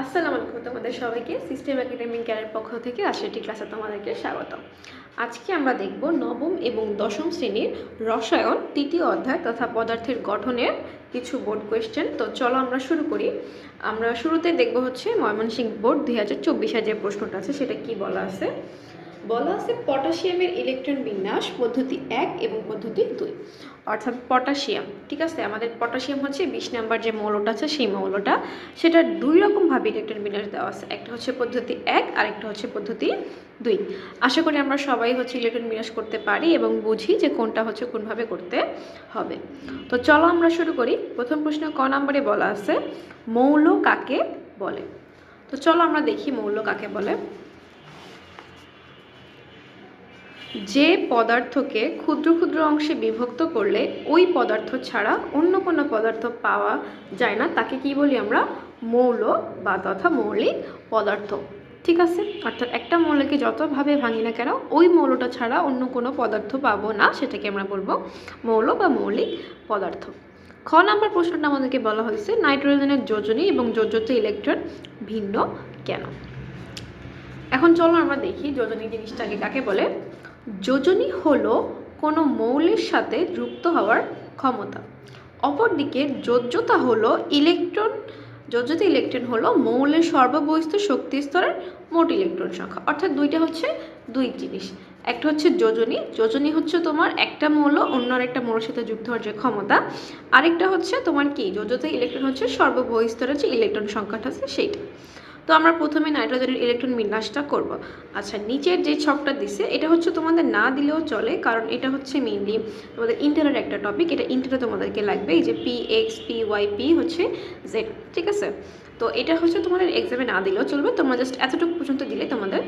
আসসালামু আলাইকুম তোমাদের সবাইকে সিস্টেম একাডেমি ক্যারের পক্ষ থেকে আশিটি ক্লাসে তোমাদেরকে স্বাগত আজকে আমরা দেখব নবম এবং দশম শ্রেণির রসায়ন তৃতীয় অধ্যায় তথা পদার্থের গঠনের কিছু বোর্ড কোয়েশ্চেন তো চলো আমরা শুরু করি। আমরা শুরুতে দেখব হচ্ছে ময়মনসিংহ বোর্ড দুই হাজার চব্বিশে যে প্রশ্নটা আছে সেটা কি বলা আছে? বলা আছে পটাশিয়ামের ইলেকট্রন বিন্যাস পদ্ধতি এক এবং পদ্ধতি দুই। অর্থাৎ পটাশিয়াম, ঠিক আছে? আমাদের পটাশিয়াম হচ্ছে বিশ নাম্বার যে মৌলটা আছে, সেই মৌলটা। সেটা দুই রকমভাবে ইলেকট্রন বিন্যাস দেওয়া আছে। একটা হচ্ছে পদ্ধতি এক আর একটা হচ্ছে পদ্ধতি দুই। আশা করি আমরা সবাই হচ্ছে ইলেকট্রন বিন্যাস করতে পারি এবং বুঝি যে কোনটা হচ্ছে কোনভাবে করতে হবে। তো চলো আমরা শুরু করি। প্রথম প্রশ্ন ক নম্বরে বলা আছে, মৌল কাকে বলে? তো চলো আমরা দেখি মৌল কাকে বলে। যে পদার্থকে ক্ষুদ্র ক্ষুদ্র অংশে বিভক্ত করলে ওই পদার্থ ছাড়া অন্য কোনো পদার্থ পাওয়া যায় না। তাকে কি বলি আমরা? মৌল বা তথা মৌলিক পদার্থ। ঠিক আছে? অর্থাৎ একটা মৌলকে যতভাবে ভাঙি না কেন, ওই মৌলটা ছাড়া অন্য কোনো পদার্থ পাবো না, সেটাকে আমরা বলব মৌল বা মৌলিক পদার্থ। খ নাম্বার প্রশ্নটা আমাদেরকে বলা হয়েছে, নাইট্রোজেনের যোজনী এবং যোজ্যত ইলেকট্রন ভিন্ন কেন? এখন চলো আমরা দেখি যোজনী জিনিসটাকে কাকে বলে? যোজনী হলো কোনো মৌলের সাথে যুক্ত হওয়ার ক্ষমতা। অপরদিকে যোজ্যতা হলো ইলেকট্রন, যোজ্যতা ইলেকট্রন হলো মৌলের সর্ববহিস্থ শক্তি স্তরের মোট ইলেকট্রন সংখ্যা। অর্থাৎ দুইটা হচ্ছে দুই জিনিস। একটা হচ্ছে যোজনী। যোজনী হচ্ছে তোমার একটা মৌল, অন্য একটা মৌলের সাথে যুক্ত হওয়ার যে ক্ষমতা। আরেকটা হচ্ছে তোমার কি? যোজ্যতা ইলেকট্রন হচ্ছে সর্ববহিস্তরের যে ইলেকট্রন সংখ্যাটা আছে সেইটা। তো আমরা প্রথমে নাইট্রোজেনের ইলেকট্রন বিন্যাসটা করব। আচ্ছা নিচের যে ছকটা দিছে, এটা হচ্ছে তোমাদের না দিলেও চলে, কারণ এটা হচ্ছে মেইনলি তোমাদের ইন্টারের একটা টপিক এটা ইন্টারে তোমাদেরকে লাগবে, এই যে P X P Y P হচ্ছে জেড ঠিক আছে? তো এটা হচ্ছে তোমাদের এক্সামে না দিলেও চলবে, তোমরা জাস্ট এতটুকু পর্যন্ত দিলে তোমাদের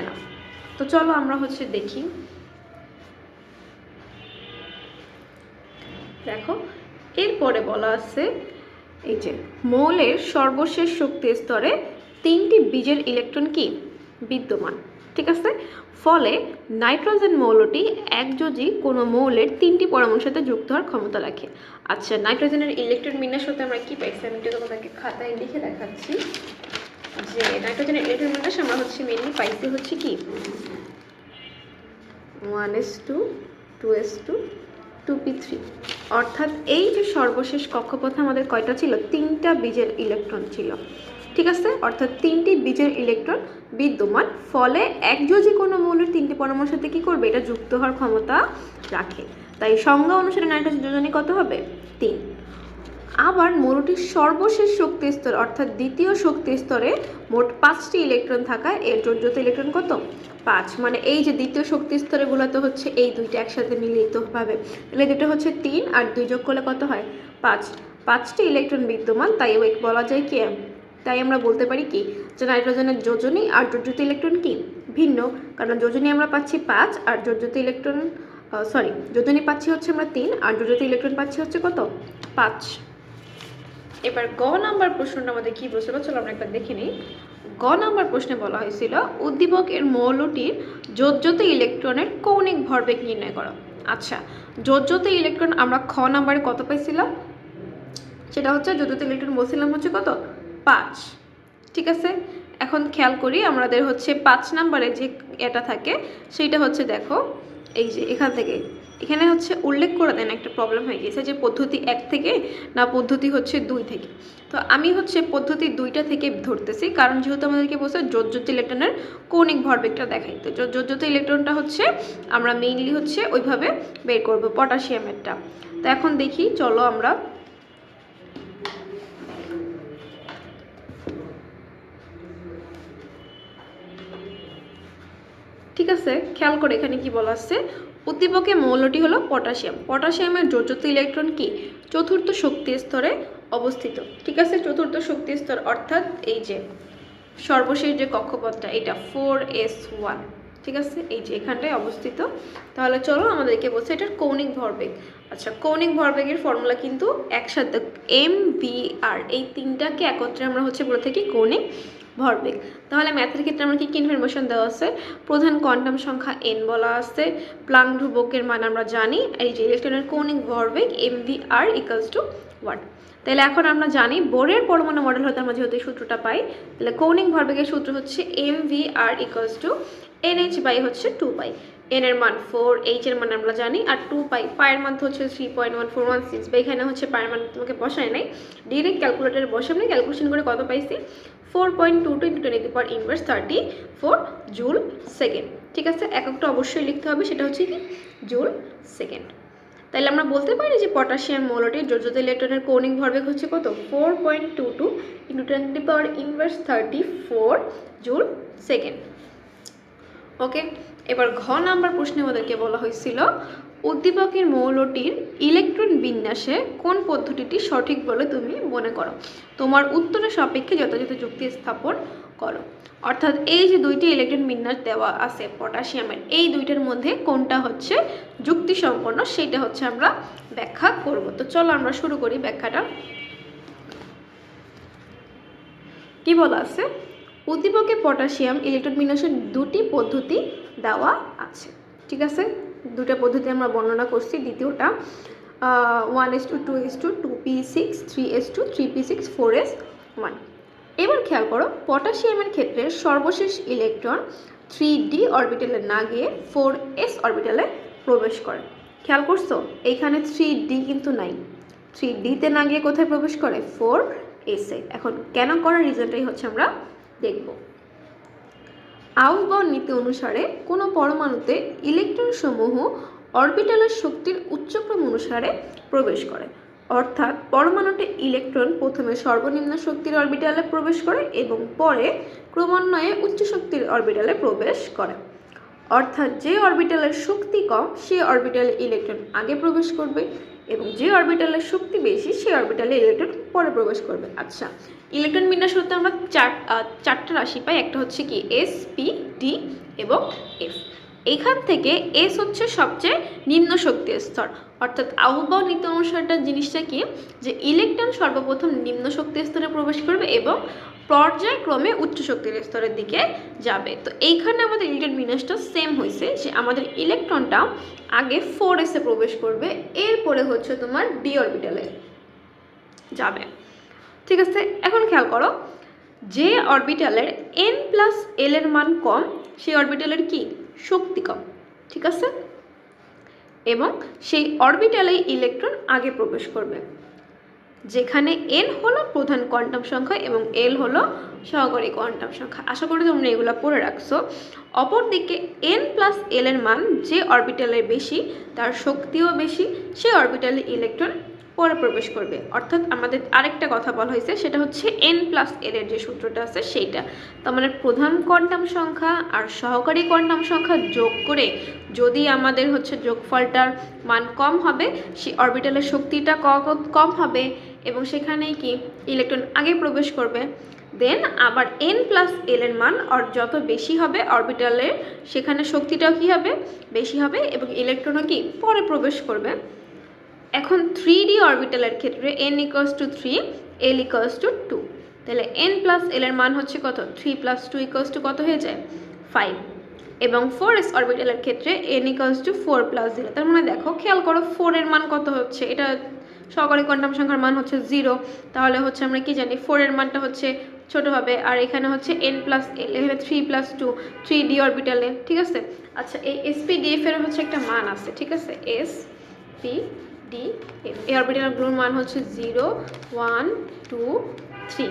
এনাফ তো চলো আমরা হচ্ছে দেখি। দেখো, এরপরে বলা আছে, এই যে, মৌলের সর্বশেষ শক্তি স্তরে তিনটি বীজের ইলেকট্রন কি? বিদ্যমান। ঠিক আছে? ফলে নাইট্রোজেন মৌলটি একযোজি কোনো মৌলের তিনটি পরমাণুর সাথে যুক্ত হওয়ার ক্ষমতা রাখে। আচ্ছা নাইট্রোজেনের ইলেকট্রন বিন্যাস হতে আমরা কী পাইছি? আমি একটু তোমাদেরকে খাতায় লিখে দেখাচ্ছি। যে নাইট্রোজেনের ইলেকট্রন বিন্যাস আমরা হচ্ছে মেনলি পাইছি হচ্ছে কি? One s two two s two two p three অর্থাৎ এই যে সর্বশেষ কক্ষপথে আমাদের কয়টা ছিল? তিনটা বীজের ইলেকট্রন ছিল। ঠিক আছে? অর্থাৎ তিনটি বীজের ইলেকট্রন বিদ্যমান। ফলে এক একযোজি কোনো মৌলের তিনটি পরমাণুর সাথে কী করবে? এটা যুক্ত হওয়ার ক্ষমতা রাখে। তাই সংজ্ঞা অনুসারে নাইট্রোজেন যোজনী কত হবে? তিন। আবার মৌলটির সর্বশেষ শক্তি স্তর, অর্থাৎ দ্বিতীয় শক্তি স্তরে মোট পাঁচটি ইলেকট্রন থাকায় এর যোজ্যতা ইলেকট্রন কত? পাঁচ। মানে এই যে দ্বিতীয় শক্তি স্তরগুলো তো হচ্ছে এই দুইটা একসাথে মিলিত মিলিতভাবে। তাহলে দুটো হচ্ছে তিন আর দুই যোগ করলে কত হয়? পাঁচ। পাঁচটি ইলেকট্রন বিদ্যমান, তাই বলা যায় কি? তাই আমরা বলতে পারি কি যে নাইট্রোজেনের যোজনী আর যোজ্যত ইলেকট্রন কি? ভিন্ন, কারণ যোজনী আমরা পাচ্ছি পাঁচ আর যোজ্যত ইলেকট্রন সরি যোজনী পাচ্ছি হচ্ছে আমরা তিন আর যোজ্যত ইলেকট্রন পাচ্ছি হচ্ছে কত? পাঁচ। এবার গ নাম্বার প্রশ্নটা আমাদের কি প্রশ্ন চলো আমরা একবার দেখে নিই। গ নাম্বার প্রশ্নে বলা হয়েছিল, উদ্দীপক এর মৌলটির যোজ্যত ইলেকট্রনের কৌণিক ভরবেগ নির্ণয় করো। আচ্ছা যোজ্যত ইলেকট্রন আমরা খ নাম্বারে কত পাইছিলাম? সেটা হচ্ছে যোজ্যত ইলেকট্রন বলছিলাম হচ্ছে কত? পাঁচ। ঠিক আছে? এখন খেয়াল করি আমাদের হচ্ছে পাঁচ নাম্বারে যে এটা থাকে, সেইটা হচ্ছে দেখো, এই যে এখান থেকে। এখানে হচ্ছে উল্লেখ করে দেন একটা প্রবলেম হয়ে গেছে যে পদ্ধতি এক থেকে না পদ্ধতি হচ্ছে দুই থেকে। তো আমি হচ্ছে পদ্ধতি দুইটা থেকে ধরতেছি, কারণ যেহেতু আমাদেরকে বলছে যোজ্যত ইলেকট্রনের কৌণিক ভরবেগটা দেখাই। তো যোজ্যত ইলেকট্রনটা হচ্ছে আমরা মেইনলি হচ্ছে ওইভাবে বের করব পটাশিয়ামেরটা তো এখন দেখি, চলো আমরা ঠিক আছে, খেয়াল করে এখানে কি বলা আছে? উদ্দীপকে মৌলটি হলো পটাশিয়াম। পটাশিয়ামের যোজ্যত ইলেকট্রন কি? চতুর্থ শক্তি স্তরে অবস্থিত। ঠিক আছে? চতুর্থ শক্তি স্তর অর্থাৎ এই যে সর্বশেষ যে কক্ষপথটা, এটা ফোর এস ওয়ান। ঠিক আছে? এই যে এখানটায় অবস্থিত। তাহলে চলো আমাদেরকে বলছে এটার কৌণিক ভরবেগ। আচ্ছা কৌণিক ভরবেগের ফর্মুলা কিন্তু একসাথে, এম ভি আর, এই তিনটাকে একত্রে আমরা হচ্ছে বলে থাকি কৌণিক ভরবেগ। তাহলে ম্যাথের ক্ষেত্রে আমরা কি কি ইনফরমেশন দেওয়া আছে? প্রধান কোয়ান্টাম সংখ্যা এন বলা আছে প্লাং ধ্রুবকের মান আমরা জানি এই যে ইলেকট্রনের কৌণিক ভরবেগ m v r equals to what তাহলে এখন আমরা জানি বোরের পরমাণু মডেল হতে আমরা যেহেতু সূত্রটা পাই, তাহলে কৌণিক ভরবেগের সূত্র হচ্ছে m v r equals to n h by হচ্ছে টু পাই এন এর মান ফোর এইচ এর মান আমরা জানি, আর টু পাই পায়ের মান হচ্ছে three point one four one six বা এখানে হচ্ছে পায়ের মান তোমাকে বসায় নাই। ডিরেক্ট ক্যালকুলেটারে বসে আমি ক্যালকুলেশন করে কত পাইছি? Four point two two into ten per inverse thirty four joule second. ঠিক আছে? এককটা অবশ্যই লিখতে হবে, সেটা হচ্ছে কি? Joule second. তাহলে আমরা বলতে পারি যে পটাশিয়াম মৌলটির যোজ্যতা ইলেকট্রনের কৌণিক ভরবেগ হচ্ছে কত? Four point two two into ten to power inverse thirty four joule second. Okay? এবার ঘ নাম্বার প্রশ্নে আমাদেরকে বলা হয়েছিল? উদ্দীপকের মৌলটির ইলেকট্রন বিন্যাসে কোন পদ্ধতিটি সঠিক বলে তুমি মনে করো? তোমার উত্তরের সাপেক্ষে যথাযথ যুক্তি স্থাপন করো। অর্থাৎ এই যে দুইটি ইলেকট্রন বিন্যাস দেওয়া আছে পটাশিয়ামের, এই দুইটার মধ্যে কোনটা হচ্ছে যুক্তিসম্পন্ন সেটা হচ্ছে আমরা ব্যাখ্যা করব। তো চলো আমরা শুরু করি ব্যাখ্যাটা। কি বলা আছে? উদ্দীপকে পটাশিয়াম ইলেকট্রন বিন্যাসের দুটি পদ্ধতি দেওয়া আছে। ঠিক আছে? দুটা পদ্ধতি আমরা বর্ণনা করছি, দ্বিতীয়টা one s two two s two two p six three s two three p six four s one এবার খেয়াল করো, পটাশিয়ামের ক্ষেত্রে সর্বশেষ ইলেকট্রন থ্রি ডি অরবিটালে না গিয়ে ফোর এস অরবিটালে প্রবেশ করে। খেয়াল করছ? এইখানে থ্রি ডি কিন্তু নাই। থ্রি ডিতে না গিয়ে কোথায় প্রবেশ করে? ফোর এসে এখন কেন করার রিজনটাই হচ্ছে আমরা দেখব। আউসবাউন নীতি অনুসারে কোনো পরমাণুতে ইলেকট্রন সমূহ অরবিটালের শক্তির উচ্চক্রম অনুসারে প্রবেশ করে। অর্থাৎ পরমাণুতে ইলেকট্রন প্রথমে সর্বনিম্ন শক্তির অরবিটালে প্রবেশ করে এবং পরে ক্রমান্বয়ে উচ্চ শক্তির অরবিটালে প্রবেশ করে। অর্থাৎ যে অরবিটালের শক্তি কম, সে অরবিটালে ইলেকট্রন আগে প্রবেশ করবে। এবং যে অরবিটালের শক্তি বেশি, সেই অরবিটালে ইলেকট্রন পরে প্রবেশ করবে। আচ্ছা ইলেকট্রন বিন্যাস হতে আমরা চার চারটা রাশি পাই। একটা হচ্ছে কি এস পি ডি এবং এফ এখান থেকে এস হচ্ছে সবচেয়ে নিম্ন শক্তির স্তর। অর্থাৎ আহ্বান নীতি অনুসারটা জিনিসটা কি? যে ইলেকট্রন সর্বপ্রথম নিম্ন শক্তির স্তরে প্রবেশ করবে এবং পর্যায়ক্রমে উচ্চ শক্তির স্তরের দিকে যাবে। তো এইখানে আমাদের ইলেকট্রন বিন্যাসটা সেম হয়েছে যে আমাদের ইলেকট্রনটা আগে ফোর এসে প্রবেশ করবে, এরপরে হচ্ছে তোমার ডি অরবিটালে যাবে। ঠিক আছে, এখন খেয়াল করো, যে অরবিটালের এন প্লাস এল এর মান কম, সেই অরবিটালের কি? শক্তি কম। ঠিক আছে? এবং সেই অরবিটালে ইলেকট্রন আগে প্রবেশ করবে। যেখানে এন হলো প্রধান কোয়ান্টাম সংখ্যা এবং এল হলো সহকারী কোয়ান্টাম সংখ্যা। আশা করি তোমরা এগুলো পড়ে রাখছো। অপরদিকে এন প্লাস এল এর মান যে অরবিটালে বেশি, তার শক্তিও বেশি, সে অরবিটালে ইলেকট্রন পরে প্রবেশ করবে। অর্থাৎ আমাদের আরেকটা কথা বলা হয়েছে, সেটা হচ্ছে এন প্লাস এল এর যে সূত্রটা আছে সেইটা। তার মানে প্রধান কোয়ান্টাম সংখ্যা আর সহকারী কোয়ান্টাম সংখ্যা যোগ করে যদি আমাদের হচ্ছে যোগফলটার মান কম হবে সেই অরবিটালের শক্তিটা কম হবে। এবং সেখানেই কি ইলেকট্রন আগে প্রবেশ করবে দেন আবার এন প্লাস এল এর মান আর যত বেশি হবে অরবিটালের সেখানে শক্তিটাও কী হবে? বেশি হবে এবং ইলেকট্রনও কি পরে প্রবেশ করবে। এখন থ্রি ডি অরবিটালের ক্ষেত্রে n equals to three l equals to two তাহলে এন প্লাস এল এর মান হচ্ছে কত? Three plus two equals to কত হয়ে যায়? ফাইভ এবং ফোর এস অরবিটালের ক্ষেত্রে n equals to four plus zero তার মানে দেখো, খেয়াল করো ফোর এর মান কত হচ্ছে? এটা সহকারী কোয়ান্টাম সংখ্যার মান হচ্ছে জিরো তাহলে হচ্ছে আমরা কি জানি ফোরের মানটা হচ্ছে ছোট হবে, আর এখানে হচ্ছে এন প্লাস এল এখানে three plus two three d অরবিটালে ঠিক আছে? আচ্ছা এই এসপি ডিএফ এর হচ্ছে একটা মান আছে, ঠিক আছে? এস পি ডি এফ এই অরবিটালগুলোর মান হচ্ছে জিরো ওয়ান টু থ্রি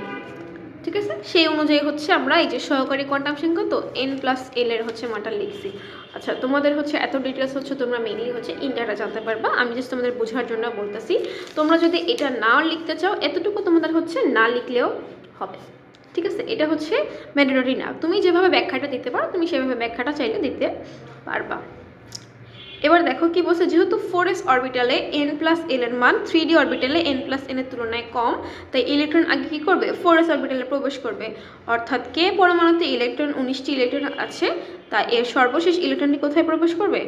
ঠিক আছে? সেই অনুযায়ী হচ্ছে আমরা এই যে সহকারী কোয়ান্টাম সংখ্যা তো এন প্লাস এল এর হচ্ছে মানটা লিখছি। আচ্ছা তোমাদের হচ্ছে এত ডিটেলস হচ্ছে তোমরা মেনলি হচ্ছে ইন্টারটা জানতে পারবা। আমি জাস্ট তোমাদের বোঝার জন্য বলতেছি। তোমরা যদি এটা না লিখতে চাও, এতটুকু তোমাদের হচ্ছে না লিখলেও হবে। ঠিক আছে? এটা হচ্ছে ম্যান্ডেটরি না তুমি যেভাবে ব্যাখ্যাটা দিতে পারো, তুমি সেভাবে ব্যাখ্যাটা চাইলে দিতে পারবা। এবার দেখো কি বলছে, যেহেতু ফোর এস অরবিটালে এন প্লাস এল এর মান থ্রি ডি অরবিটালে এন প্লাস এন এর তুলনায় কম, তাই ইলেকট্রন আগে কী করবে? ফোর এস অরবিটালে প্রবেশ করবে। অর্থাৎ কে পরমাণুতে ইলেকট্রন উনিশটি ইলেকট্রন আছে, তা এর সর্বশেষ ইলেকট্রনটি কোথায় প্রবেশ করবে?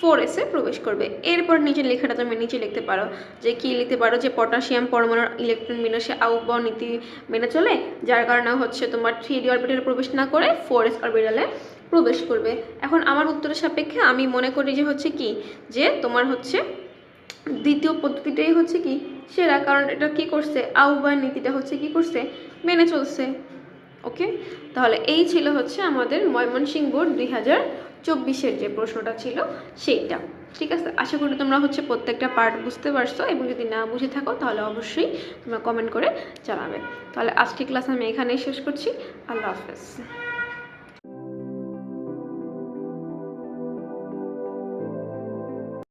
ফোর এসে প্রবেশ করবে। এরপর নিচে লেখাটা তুমি নিচে লিখতে পারো, যে কি লিখতে পারো? যে পটাশিয়াম পরমাণুর ইলেকট্রন বিন্যাসে আউবহ নীতি মেনে চলে, যার কারণে হচ্ছে তোমার থ্রি ডি অরবিটালে প্রবেশ না করে ফোর এস অরবিটালে প্রবেশ করবে। এখন আমার উত্তরের সাপেক্ষে আমি মনে করি যে হচ্ছে কি, যে তোমার হচ্ছে দ্বিতীয় পদ্ধতিটাই হচ্ছে কি সেরা, কারণ এটা কি করছে? আহ্বান নীতিটা হচ্ছে কি করছে? মেনে চলছে। ওকে? তাহলে এই ছিল হচ্ছে আমাদের ময়মনসিংহ বোর্ড দুই হাজার চব্বিশের যে প্রশ্নটা ছিল সেইটা। ঠিক আছে? আশা করি তোমরা হচ্ছে প্রত্যেকটা পার্ট বুঝতে পারছ এবং যদি না বুঝে থাকো, তাহলে অবশ্যই তোমরা কমেন্ট করে জানাবে। তাহলে আজকে ক্লাস আমি এখানেই শেষ করছি। আল্লাহ হাফেজ।